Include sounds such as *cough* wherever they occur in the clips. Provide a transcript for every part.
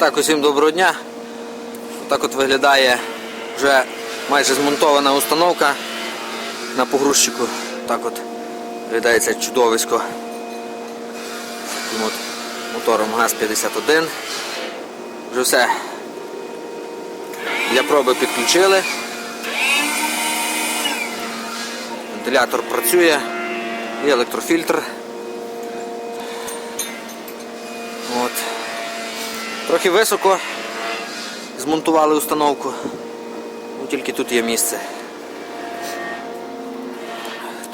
Так, усім доброго дня. Так от виглядає вже майже змонтована установка на погрузчику. Так от виглядає це чудовисько. От мотором ГАЗ-51. Вже все. Для проби підключили. Вентилятор працює, є електрофільтр. От. Трохи високо змонтували установку. Ну, тільки тут є місце.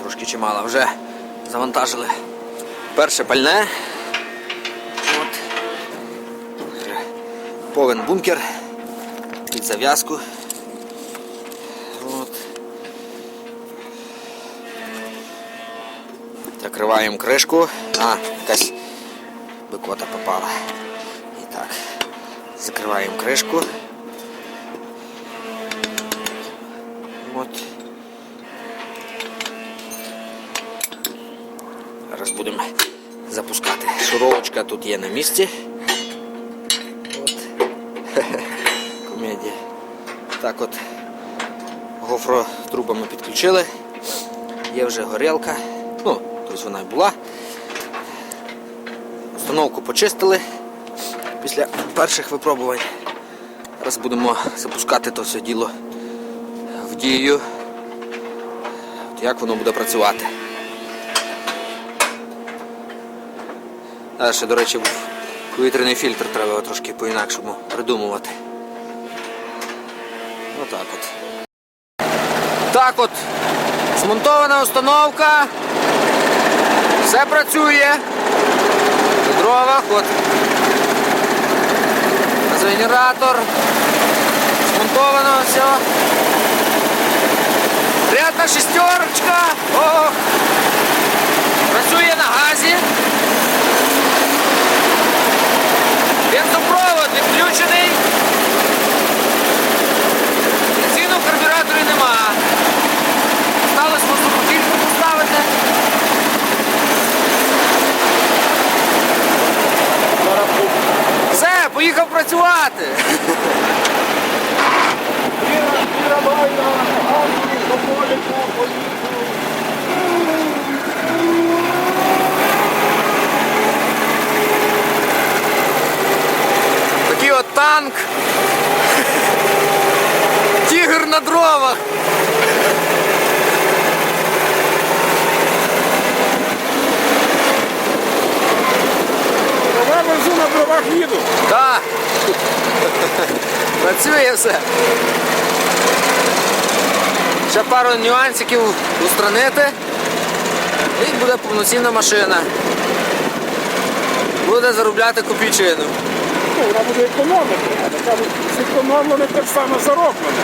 Трошки чимало вже завантажили. Перше пальне. От. Повен бункер під зав'язку. Закриваємо кришку. А, якась бикота попала. Так. Закриваємо кришку. От. Зараз будемо запускати. Шуровочка тут є на місці. От. *laughs* Комедія. Так от гофротрубами підключили. Є вже горілка. Ну, тобто вона і була. Установку почистили після перших випробувань. Зараз будемо запускати то все діло в дію. От як воно буде працювати. А ще, до речі, повітряний фільтр треба трошки по-інакшому придумувати. Отак от. Так от. Змонтована установка. Все працює. В дровах, от. Смонтовано все. Рядна шестерочка. Ох. Працює на газі. Працювати. Такий от танк. Тігр на дровах. *laughs* на їду. Так. Працює все. Ще пару нюансиків устранити. І буде повноцінна машина. Буде заробляти копійчину. Ну, вона буде економити. А така зекономлене так само зароблено.